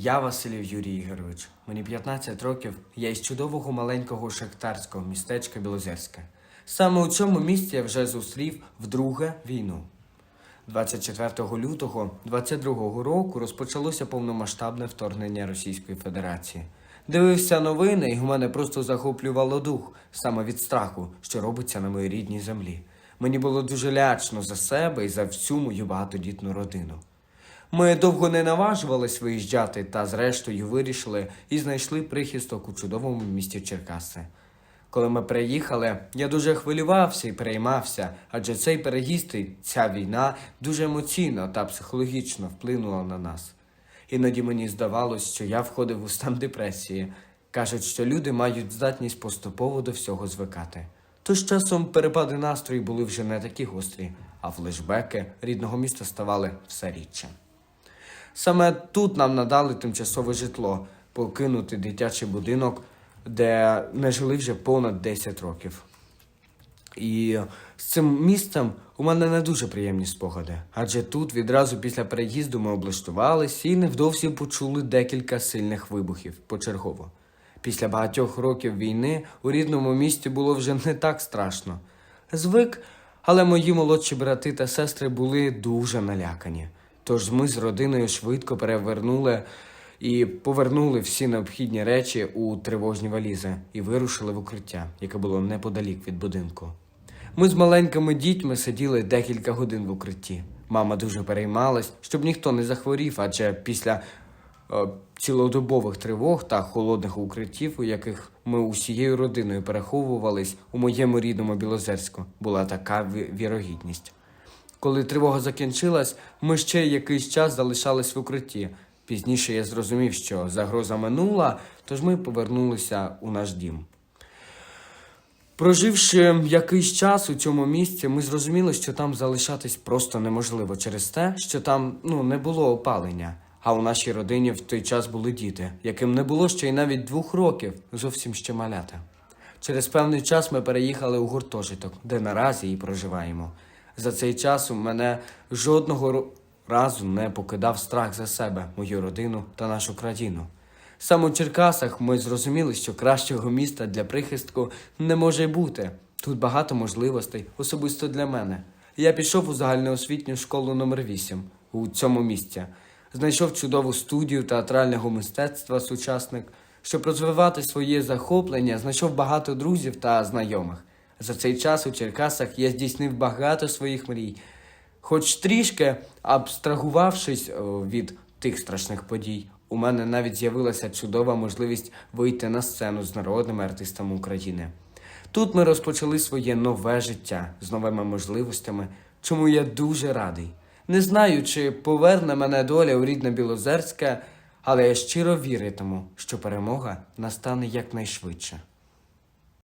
Я Василів Юрій Ігорович. Мені 15 років. Я із чудового маленького шахтарського містечка Білозерське. Саме у цьому місці я вже зустрів вдруге війну. 24 лютого 22 року розпочалося повномасштабне вторгнення Російської Федерації. Дивився новини, і в мене просто захоплювало дух саме від страху, що робиться на моїй рідній землі. Мені було дуже лячно за себе і за всю мою багатодітну родину. Ми довго не наважувались виїжджати та зрештою вирішили і знайшли прихисток у чудовому місті Черкаси. Коли ми приїхали, я дуже хвилювався і переймався, адже цей переїзд і ця війна дуже емоційно та психологічно вплинула на нас. Іноді мені здавалось, що я входив у стан депресії. Кажуть, що люди мають здатність поступово до всього звикати. Тож часом перепади настрою були вже не такі гострі, а флешбеки рідного міста ставали все рідше. Саме тут нам надали тимчасове житло, покинути дитячий будинок, де не жили вже понад 10 років. І з цим місцем у мене не дуже приємні спогади, адже тут відразу після переїзду ми облаштувалися і невдовзі почули декілька сильних вибухів почергово. Після багатьох років війни у рідному місті було вже не так страшно. Звик, але мої молодші брати та сестри були дуже налякані. Тож ми з родиною швидко перевернули і повернули всі необхідні речі у тривожні валізи і вирушили в укриття, яке було неподалік від будинку. Ми з маленькими дітьми сиділи декілька годин в укритті. Мама дуже переймалась, щоб ніхто не захворів, адже після е, цілодобових тривог та холодних укриттів, у яких ми усією родиною переховувались у моєму рідному Білозерську, була така вірогідність. Коли тривога закінчилась, ми ще якийсь час залишались в укритті. Пізніше я зрозумів, що загроза минула, тож ми повернулися у наш дім. Проживши якийсь час у цьому місці, ми зрозуміли, що там залишатись просто неможливо через те, що там ну, не було опалення. А у нашій родині в той час були діти, яким не було ще й навіть двох років, зовсім ще малята. Через певний час ми переїхали у гуртожиток, де наразі і проживаємо. За цей час у мене жодного разу не покидав страх за себе, мою родину та нашу країну. Саме у Черкасах ми зрозуміли, що кращого міста для прихистку не може бути. Тут багато можливостей, особисто для мене. Я пішов у загальноосвітню школу номер 8 у цьому місці. Знайшов чудову студію театрального мистецтва сучасник. Щоб розвивати своє захоплення, знайшов багато друзів та знайомих. За цей час у Черкасах я здійснив багато своїх мрій. Хоч трішки абстрагувавшись від тих страшних подій, у мене навіть з'явилася чудова можливість вийти на сцену з народними артистами України. Тут ми розпочали своє нове життя з новими можливостями, чому я дуже радий. Не знаю, чи поверне мене доля у рідне Білозерське, але я щиро віритиму, що перемога настане якнайшвидше.